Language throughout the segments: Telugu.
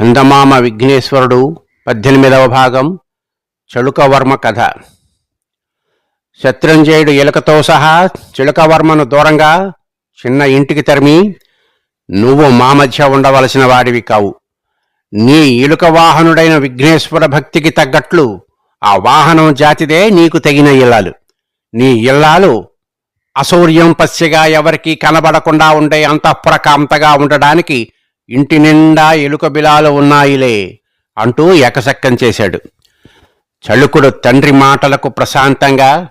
చందమామ విఘ్నేశ్వరుడు పద్దెనిమిదవ భాగం చలుకవర్మ కథ. శత్రుంజయుడు ఎలుకతో సహా చిలుకవర్మను దూరంగా చిన్న ఇంటికి తరిమి నువ్వు మా మధ్య ఉండవలసిన వాడివి కావు. నీ ఇలుక వాహనుడైన విఘ్నేశ్వర భక్తికి తగ్గట్లు ఆ వాహనం జాతిదే నీకు తగిన ఇల్లాలు. నీ ఇల్లాలు అసౌర్యం పస్యగా ఎవరికీ కనబడకుండా ఉండే అంతఃపురకాంతగా ఉండడానికి ఇంటి నిండా ఎలుక బిలాలు ఉన్నాయిలే అంటూ ఎకసక్కం చేశాడు. చలుకుడు తండ్రి మాటలకు ప్రశాంతంగా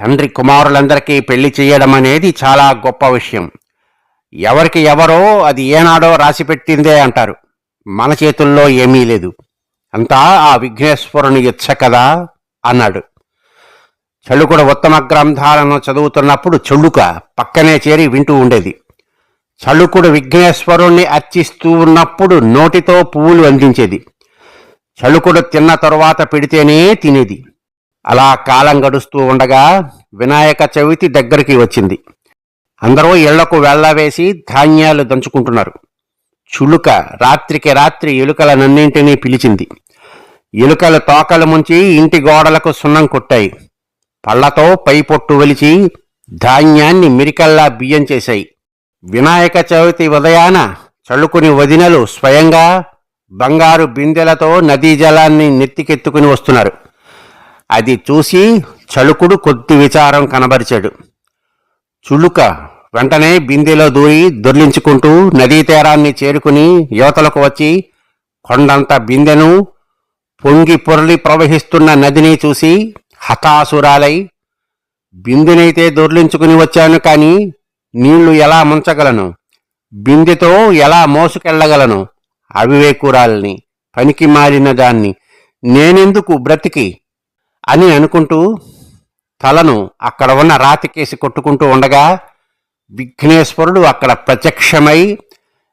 తండ్రి కుమారులందరికీ పెళ్ళి చేయడం అనేది చాలా గొప్ప విషయం. ఎవరికి ఎవరో అది ఏనాడో రాసిపెట్టిందే అంటారు. మన చేతుల్లో ఏమీ లేదు. అంతా ఆ విఘ్నేశ్వరుని ఇచ్చ కదా అన్నాడు. చలుకుడు ఉత్తమ గ్రంథాలను చదువుతున్నప్పుడు చెళ్ళుక పక్కనే చేరి వింటూ ఉండేది. చలుకుడు విఘ్నేశ్వరుణ్ణి అర్చిస్తూ ఉన్నప్పుడు నోటితో పువ్వులు అందించేది. చలుకుడు తిన్న తరువాత పెడితేనే తినేది. అలా కాలం గడుస్తూ ఉండగా వినాయక చవితి దగ్గరికి వచ్చింది. అందరూ ఇళ్ళకు వెళ్ళవేసి ధాన్యాలు దంచుకుంటున్నారు. చులుక రాత్రికి రాత్రి ఎలుకలనన్నింటినీ పిలిచింది. ఎలుకలు తోకలు ముంచి ఇంటి గోడలకు సున్నం కొట్టాయి. పళ్ళతో పై పొట్టు వెలిచి ధాన్యాన్ని మిరికల్లా బియ్యం చేశాయి. వినాయక చవితి ఉదయాన చల్లుకుని వదినలు స్వయంగా బంగారు బిందెలతో నదీ జలాన్ని నెత్తికెత్తుకుని వస్తున్నారు. అది చూసి చలుకుడు కొద్ది విచారం కనబరిచాడు. చులుక వెంటనే బిందెలో దూరి దొర్లించుకుంటూ నదీ తీరాన్ని చేరుకుని యువతలకు వచ్చి కొండంత బిందెను పొంగి పొరలి ప్రవహిస్తున్న నదిని చూసి హతాసురాలై బిందెనైతే దొర్లించుకుని వచ్చాను కానీ నీళ్ళు ఎలా ముంచగలను? బిందెతో ఎలా మోసుకెళ్ళగలను? అవివేకురాల్ని పనికి మారిన దాన్ని నేనెందుకు బ్రతికి? అని అనుకుంటూ తలను అక్కడ ఉన్న రాతికేసి కొట్టుకుంటూ ఉండగా విఘ్నేశ్వరుడు అక్కడ ప్రత్యక్షమై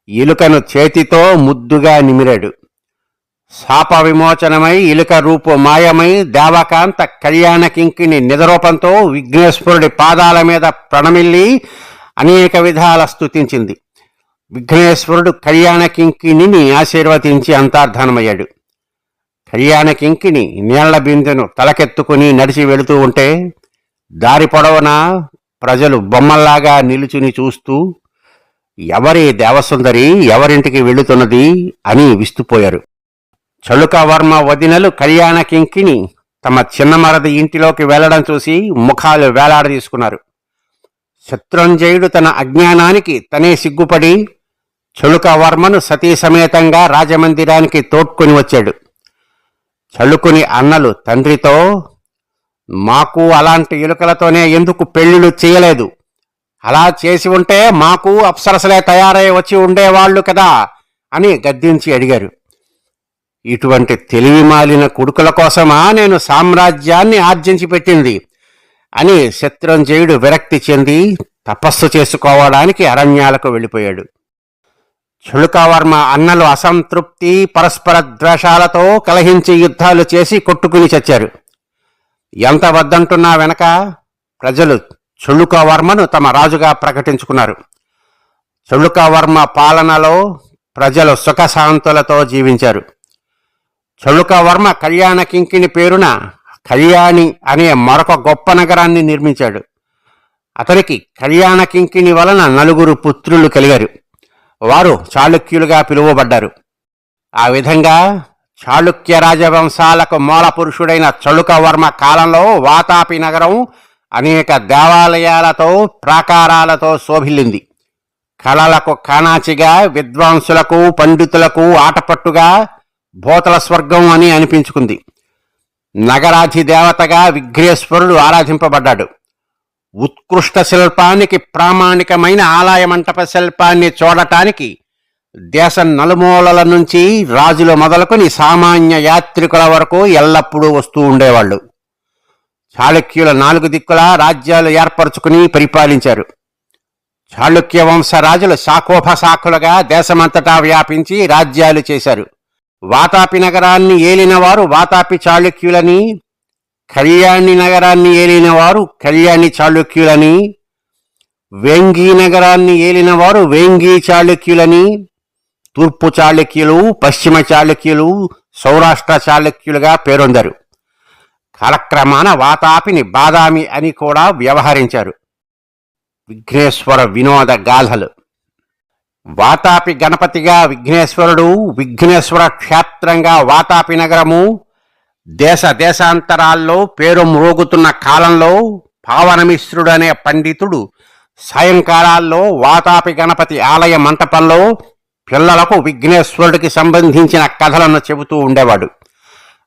ఇలుకను చేతితో ముద్దుగా నిమిరాడు. శాప విమోచనమై ఇలుక రూపు మాయమై దేవకాంత కళ్యాణ కింకిని నిజరూపంతో విఘ్నేశ్వరుడి పాదాల మీద ప్రణమిల్లి అనేక విధాల స్థుతించింది విఘ్నేశ్వరుడు కళ్యాణ కింకిణిని ఆశీర్వదించి అంతర్ధానమయ్యాడు. కళ్యాణ కింకిని నీళ్ళ బిందెను తలకెత్తుకుని నడిచి వెళుతూ ఉంటే దారి పొడవునా ప్రజలు బొమ్మల్లాగా నిలుచుని చూస్తూ ఎవరి దేవసుందరి ఎవరింటికి వెళుతున్నది అని విస్తుపోయారు. చలుకవర్మ వదినలు కళ్యాణ కింకిని తమ చిన్నమరది ఇంటిలోకి వెళ్ళడం చూసి ముఖాలు వేలాడదీసుకున్నారు. శత్రుంజయుడు తన అజ్ఞానానికి తనే సిగ్గుపడి చలుక సతీసమేతంగా రాజమందిరానికి తోడ్కొని వచ్చాడు. చలుకుని అన్నలు తండ్రితో మాకు అలాంటి ఎలుకలతోనే ఎందుకు పెళ్ళిళ్ళు చేయలేదు? అలా చేసి ఉంటే మాకు అప్సరసలే తయారై వచ్చి ఉండేవాళ్ళు కదా అని గద్దించి అడిగారు. ఇటువంటి తెలివి మాలిన కొడుకుల కోసమా నేను సామ్రాజ్యాన్ని ఆర్జించి పెట్టింది? అని శత్రుంజయుడు విరక్తి చెంది తపస్సు చేసుకోవడానికి అరణ్యాలకు వెళ్ళిపోయాడు. చుళుకవర్మ అన్నలు అసంతృప్తి పరస్పర ద్వేషాలతో కలహించి యుద్ధాలు చేసి కొట్టుకుని చచ్చారు. ఎంత వద్దంటున్నా వెనక ప్రజలు చులుకవర్మను తమ రాజుగా ప్రకటించుకున్నారు. చులుకవర్మ పాలనలో ప్రజలు సుఖశాంతులతో జీవించారు. చలుకవర్మ కళ్యాణ కింకిణి పేరున కళ్యాణి అనే మరొక గొప్ప నగరాన్ని నిర్మించాడు. అతనికి కళ్యాణ కింకిణి వలన నలుగురు పుత్రులు కలిగారు. వారు చాళుక్యులుగా పిలువబడ్డారు. ఆ విధంగా చాళుక్య రాజవంశాలకు మూల పురుషుడైన చళుకవర్మ కాలంలో వాతాపి నగరం అనేక దేవాలయాలతో ప్రాకారాలతో శోభిల్లింది. కళలకు కానాచిగా విద్వాంసులకు పండితులకు ఆటపట్టుగా భూతల స్వర్గం అని అనిపించుకుంది. నగరాధిదేవతగా విఘ్నేశ్వరుడు ఆరాధింపబడ్డాడు. ఉత్కృష్ట శిల్పానికి ప్రామాణికమైన ఆలయ మంటప శిల్పాన్ని చూడటానికి దేశం నలుమూలల నుంచి రాజులు మొదలుకొని సామాన్య యాత్రికుల వరకు ఎల్లప్పుడూ వస్తూ ఉండేవాళ్ళు. చాళుక్యుల నాలుగు దిక్కుల రాజ్యాలు ఏర్పరచుకుని పరిపాలించారు. చాళుక్య వంశ రాజులు శాఖోపశాఖలుగా దేశమంతటా వ్యాపించి రాజ్యాలు చేశారు. వాతాపి నగరాన్ని ఏలినవారు వాతాపి చాళుక్యులని కళ్యాణి నగరాన్ని ఏలినవారు కళ్యాణి చాళుక్యులని వేంగి నగరాన్ని ఏలినవారు వేంగి చాళుక్యులని తూర్పు చాళుక్యులు పశ్చిమ చాళుక్యులు సౌరాష్ట్ర చాళుక్యులుగా పేరొందారు. కాలక్రమాన వాతాపిని బాదామి అని కూడా వ్యవహరించారు. విఘ్నేశ్వర వినోద గాథలు. వాతాపి గణపతిగా విఘ్నేశ్వరుడు విఘ్నేశ్వర క్షేత్రంగా వాతాపి నగరము దేశ దేశాంతరాల్లో పేరు మ్రోగుతున్న కాలంలో పావనమిశ్రుడనే అనే పండితుడు. సాయంకాలాల్లో వాతాపి గణపతి ఆలయ మంటపంలో పిల్లలకు విఘ్నేశ్వరుడికి సంబంధించిన కథలను చెబుతూ ఉండేవాడు.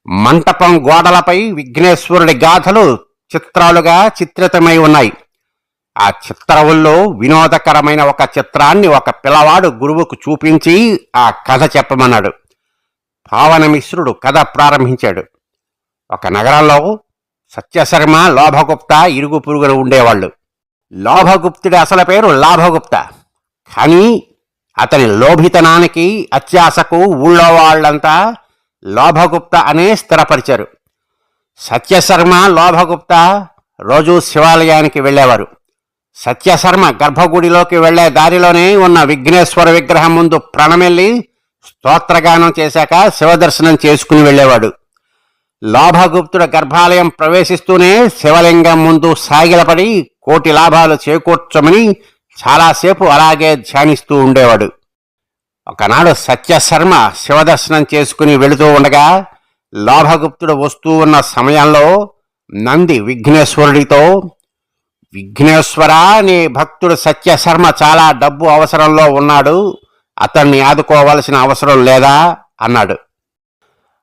మంటపం గోడలపై విఘ్నేశ్వరుడి గాథలు చిత్రాలుగా చిత్రితమై ఉన్నాయి. ఆ చిత్రవుల్లో వినోదకరమైన ఒక చిత్రాన్ని ఒక పిల్లవాడు గురువుకు చూపించి ఆ కథ చెప్పమన్నాడు. పావనమిశ్రుడు కథ ప్రారంభించాడు. ఒక నగరంలో సత్యశర్మ లోభగుప్త ఇరుగు పురుగులు ఉండేవాళ్ళు. లోభగుప్తుడి అసలు పేరు లాభగుప్త. కానీ అతని లోభితనానికి అత్యాశకు ఊళ్ళో వాళ్ళంతా లోభగుప్త అనే స్థిరపరిచారు. సత్యశర్మ లోభగుప్త రోజు శివాలయానికి వెళ్ళేవారు. సత్యశర్మ గర్భగుడిలోకి వెళ్ళే దారిలోనే ఉన్న విఘ్నేశ్వర విగ్రహం ముందు ప్రణమెల్లి స్తోత్రగానం చేశాక శివదర్శనం చేసుకుని వెళ్ళేవాడు. లాభగుప్తుడు గర్భాలయం ప్రవేశిస్తూనే శివలింగం ముందు సాగిలపడి కోటి లాభాలు చేకూర్చమని చాలాసేపు అలాగే ధ్యానిస్తూ ఉండేవాడు. ఒకనాడు సత్యశర్మ శివదర్శనం చేసుకుని వెళుతూ ఉండగా లాభగుప్తుడు వస్తూ ఉన్న సమయంలో నంది విఘ్నేశ్వరుడితో విఘ్నేశ్వర నీ భక్తుడు సత్యశర్మ చాలా డబ్బు అవసరంలో ఉన్నాడు అతన్ని ఆదుకోవలసిన అవసరం లేదా? అన్నాడు.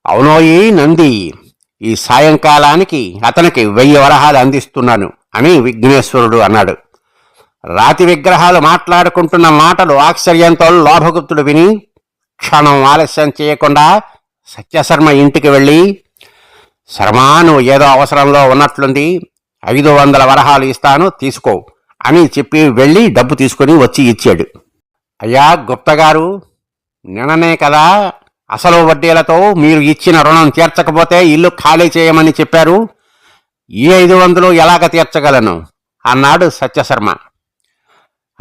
అవునోయి నంది ఈ సాయంకాలానికి అతనికి వెయ్యి వరహాలు అందిస్తున్నాను అని విఘ్నేశ్వరుడు అన్నాడు. రాతి విగ్రహాలు మాట్లాడుకుంటున్న మాటలు ఆశ్చర్యంతో లోభగుప్తుడు విని క్షణం ఆలస్యం చేయకుండా సత్యశర్మ ఇంటికి వెళ్ళి శర్మ నువ్వు ఏదో అవసరంలో ఉన్నట్లుంది ఐదు వందల వరహాలు ఇస్తాను తీసుకో అని చెప్పి వెళ్ళి డబ్బు తీసుకుని వచ్చి ఇచ్చాడు. అయ్యా గుప్త గారు నిన్ననే కదా అసలు వడ్డీలతో మీరు ఇచ్చిన రుణం తీర్చకపోతే ఇల్లు ఖాళీ చేయమని చెప్పారు. ఈ ఐదు వందలు ఎలాగ తీర్చగలను? అన్నాడు సత్యశర్మ.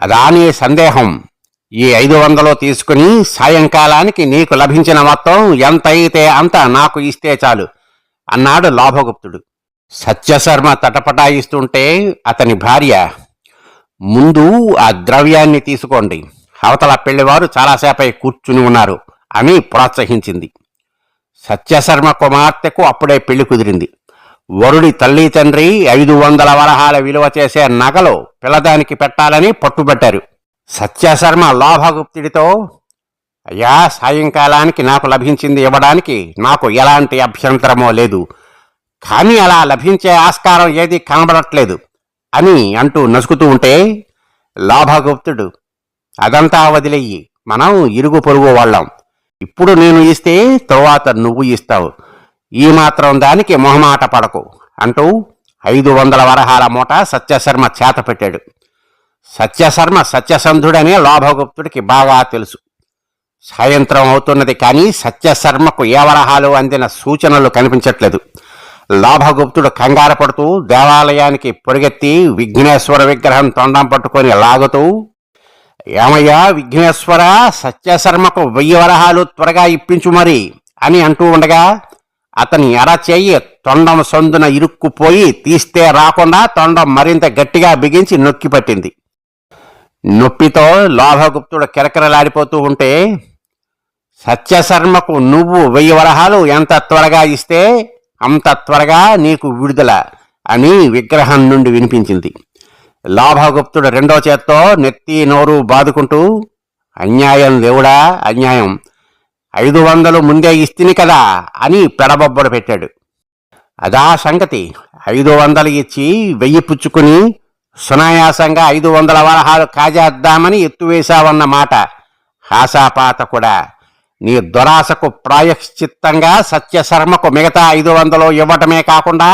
అదాని సందేహం. ఈ ఐదు వందలు తీసుకుని సాయంకాలానికి నీకు లభించిన మొత్తం ఎంత అయితే అంత నాకు ఇస్తే చాలు అన్నాడు లాభగుప్తుడు. సత్యశర్మ తటపటాయిస్తుంటే అతని భార్య ముందు ఆ ద్రవ్యాన్ని తీసుకోండి. అవతల పెళ్ళివారు చాలాసేపై కూర్చుని ఉన్నారు అని ప్రోత్సహించింది. సత్యశర్మ కుమార్తెకు అప్పుడే పెళ్ళి కుదిరింది. వరుడి తల్లి తండ్రి ఐదు వందల వరహాల విలువ చేసే నగలు పిల్లదానికి పెట్టాలని పట్టుబట్టారు. సత్యశర్మ లోభగుప్తుడితో అయ్యా సాయంకాలానికి నాకు లభించింది ఇవ్వడానికి నాకు ఎలాంటి అభ్యంతరమో లేదు. కానీ అలా లభించే ఆస్కారం ఏది కనబడట్లేదు అని అంటూ నసుకుతూ ఉంటే లాభగుప్తుడు అదంతా వదిలేయి మనం ఇరుగు పొరుగు వాళ్ళం. ఇప్పుడు నేను ఇస్తే తరువాత నువ్వు ఇస్తావు. ఈ మాత్రం దానికి మొహమాట పడకు అంటూ ఐదు వందల వరహాల మూట సత్యశర్మ చేత పెట్టాడు. సత్యశర్మ సత్యసంధుడనే లోభగుప్తుడికి బాగా తెలుసు. సాయంత్రం అవుతున్నది కానీ సత్యశర్మకు ఏ వరహాలు అందిన సూచనలు కనిపించట్లేదు. లాభగుప్తుడు కంగారు పడుతూ దేవాలయానికి పొరిగెత్తి విఘ్నేశ్వర విగ్రహం తొండం పట్టుకొని లాగుతూ ఏమయ్యా విఘ్నేశ్వర సత్యశర్మకు వెయ్యి వరహాలు త్వరగా ఇప్పించు మరి అని అంటూ ఉండగా అతని ఎరచేయి తొండం సందున ఇరుక్కుపోయి తీస్తే రాకుండా తొండం మరింత గట్టిగా బిగించి నొక్కి పట్టింది. నొప్పితో లోభగుప్తుడు కిరకిరలాడిపోతూ ఉంటే సత్యశర్మకు నువ్వు వెయ్యి వరహాలు ఎంత త్వరగా ఇస్తే అంత త్వరగా నీకు విడుదల అని విగ్రహం నుండి వినిపించింది. లాభగుప్తుడు రెండో చేత్తో నెత్తి నోరు బాదుకుంటూ అన్యాయం దేవుడా అన్యాయం. ఐదు వందలు ముందే ఇస్తిని కదా అని పెడబొబ్బడు పెట్టాడు. అదా సంగతి. ఐదు వందలు ఇచ్చి వెయ్యి పుచ్చుకుని సునాయాసంగా ఐదు వందల వరహాలు కాజేద్దామని ఎత్తువేశావన్న మాట హాసాపాత కూడా. నీ దురాశకు ప్రాయశ్చిత్తంగా సత్యశర్మకు మిగతా ఐదు వందలు ఇవ్వటమే కాకుండా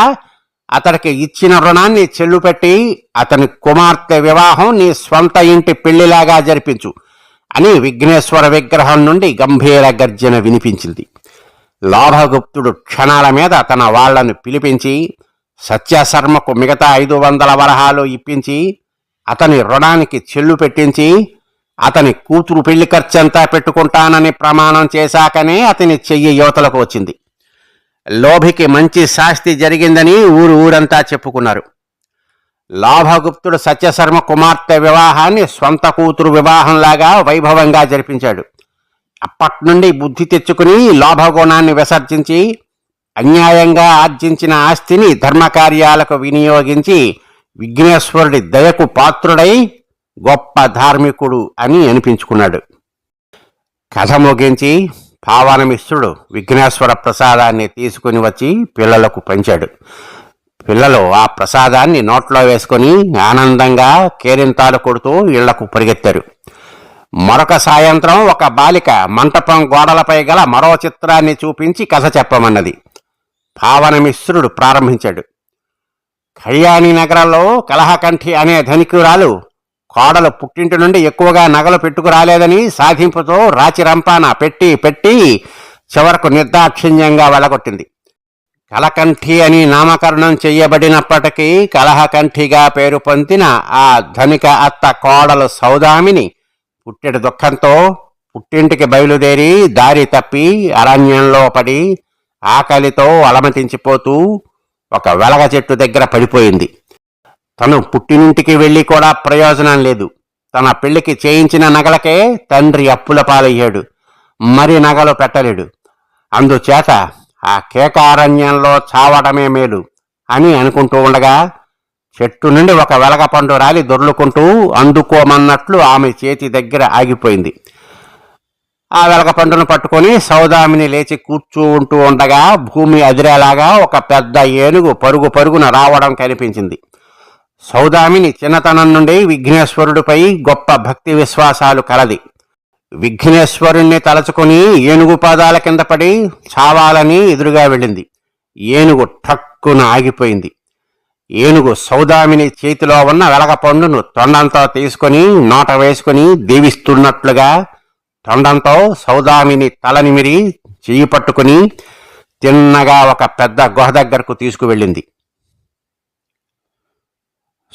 అతడికి ఇచ్చిన రుణాన్ని చెల్లుపెట్టి అతని కుమార్తె వివాహం నీ స్వంత ఇంటి పెళ్ళిలాగా జరిపించు అని విఘ్నేశ్వర విగ్రహం నుండి గంభీర గర్జన వినిపించింది. లాభగుప్తుడు క్షణాల మీద తన వాళ్ళను పిలిపించి సత్యశర్మకు మిగతా ఐదు వందల వరహాలు ఇప్పించి అతని రుణానికి చెల్లు పెట్టించి అతని కూతురు పెళ్ళి ఖర్చంతా పెట్టుకుంటానని ప్రమాణం చేశాకనే అతని చెయ్యి యువతలకు వచ్చింది. లోభికి మంచి శాస్తి జరిగిందని ఊరు ఊరంతా చెప్పుకున్నారు. లాభగుప్తుడు సత్యశర్మ కుమార్తె వివాహాన్ని స్వంత కూతురు వివాహంలాగా వైభవంగా జరిపించాడు. అప్పటి నుండి బుద్ధి తెచ్చుకుని లాభగుణాన్ని విసర్జించి అన్యాయంగా ఆర్జించిన ఆస్తిని ధర్మకార్యాలకు వినియోగించి విఘ్నేశ్వరుడి దయకు పాత్రుడై గొప్ప ధార్మికుడు అని అనిపించుకున్నాడు. కథ ముగించి పావనమిశ్రుడు విఘ్నేశ్వర ప్రసాదాన్ని తీసుకుని వచ్చి పిల్లలకు పంచాడు. పిల్లలు ఆ ప్రసాదాన్ని నోట్లో వేసుకొని ఆనందంగా కేరింతాలు కొడుతూ ఇళ్ళకు పరిగెత్తారు. మరొక సాయంత్రం ఒక బాలిక మంటపం గోడలపై గల మరో చిత్రాన్ని చూపించి కథ చెప్పమన్నది. పావనమిశ్రుడు ప్రారంభించాడు. కళ్యాణి నగరంలో కలహకంఠి అనే ధనికురాలు కోడలు పుట్టింటి నుండి ఎక్కువగా నగలు పెట్టుకురాలేదని సాధింపుతో రాచి రంపాన పెట్టి పెట్టి చివరకు నిర్దాక్షిణ్యంగా వెళ్ళగొట్టింది. కలకంఠి అని నామకరణం చెయ్యబడినప్పటికీ కలహకంఠిగా పేరు పొందిన ఆ ధనిక అత్త కోడలు సౌదామిని పుట్టెడు దుఃఖంతో పుట్టింటికి బయలుదేరి దారి తప్పి అరణ్యంలో పడి ఆకలితో అలమటించిపోతూ ఒక వెలగ చెట్టు దగ్గర పడిపోయింది. తను పుట్టినింటికి వెళ్ళి కూడా ప్రయోజనం లేదు. తన పెళ్ళికి చేయించిన నగలకే తండ్రి అప్పుల పాలయ్యాడు. మరి నగలు పెట్టలేడు. అందుచేత ఆ కేకారణ్యంలో చావడమే మేలు అని అనుకుంటూ ఉండగా చెట్టు నుండి ఒక వెలగ పండు రాలి దొర్లుకుంటూ అందుకోమన్నట్లు ఆమె చేతి దగ్గర ఆగిపోయింది. ఆ వెలగ పండును పట్టుకొని సౌదామిని లేచి కూర్చుంటూ ఉండగా భూమి అదిరేలాగా ఒక పెద్ద ఏనుగు పరుగు పరుగున రావడం కనిపించింది. సౌదామిని చిన్నతనం నుండి విఘ్నేశ్వరుడిపై గొప్ప భక్తి విశ్వాసాలు కలది. విఘ్నేశ్వరుణ్ణి తలచుకొని ఏనుగు పాదాల కింద పడి చావాలని ఎదురుగా వెళ్ళింది. ఏనుగు ఠక్కున ఆగిపోయింది. ఏనుగు సౌదామిని చేతిలో ఉన్న వెలగపండును తొండంతో తీసుకొని నోట వేసుకొని దీవిస్తున్నట్లుగా తొండంతో సౌదామిని తలనిమిరి చేయి పట్టుకుని తిన్నగా ఒక పెద్ద గుహ దగ్గరకు తీసుకువెళ్ళింది.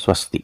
స్వస్తి.